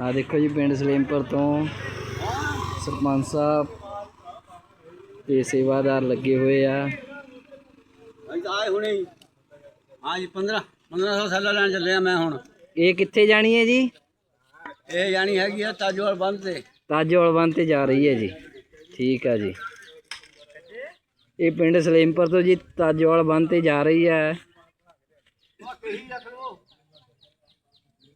ਆ ਦੇਖੋ ਜੀ ਪਿੰਡ ਸਲੇਮਪੁਰ ਤੋਂ ਸਰਪੰਚ ਸਾਹਿਬ ਤੇ ਸੇਵਾਦਾਰ ਲੱਗੇ ਹੋਏ ਆ। ਆਏ ਹੁਣੇ ਹੀ। ਹਾਂ ਜੀ 15 1500 ਸਾਲਾਂ ਲੈਣ ਚੱਲੇ ਆ ਮੈਂ ਹੁਣ। ਇਹ ਕਿੱਥੇ ਜਾਣੀ ਹੈ ਜੀ? ਇਹ ਜਾਣੀ ਹੈਗੀ ਆ ਤਾਜੋਵਾਲ ਬੰਦ ਤੇ। ਤਾਜੋਵਾਲ ਬੰਨ ਤੇ ਜਾ ਰਹੀ ਹੈ ਜੀ। ਠੀਕ ਆ ਜੀ। ਇਹ ਪਿੰਡ ਸਲੇਮਪੁਰ ਤੋਂ ਜੀ ਤਾਜੋਵਾਲ ਬੰਨ ਤੇ ਜਾ ਰਹੀ ਹੈ।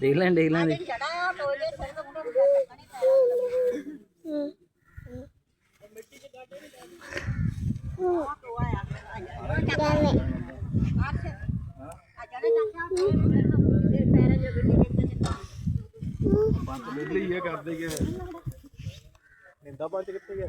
ਦੇਖ ਲੈਣ ਦੇਖ ਲੈਣ। ਪੰਜ ਮਿਲ ਲਈ ਆ ਕਰਦੇ ਕਿ ਨਿੰਦਾ ਪੰਜ ਕਿੱਥੇ ਗਿਆ?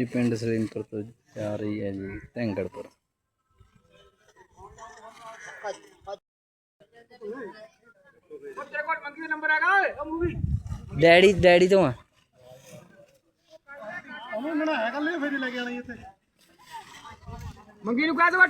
बिजली पिंड सलीम पर तो जा रही है जी तेंगड़ पर डैडी डैडी तो है। मंगी दो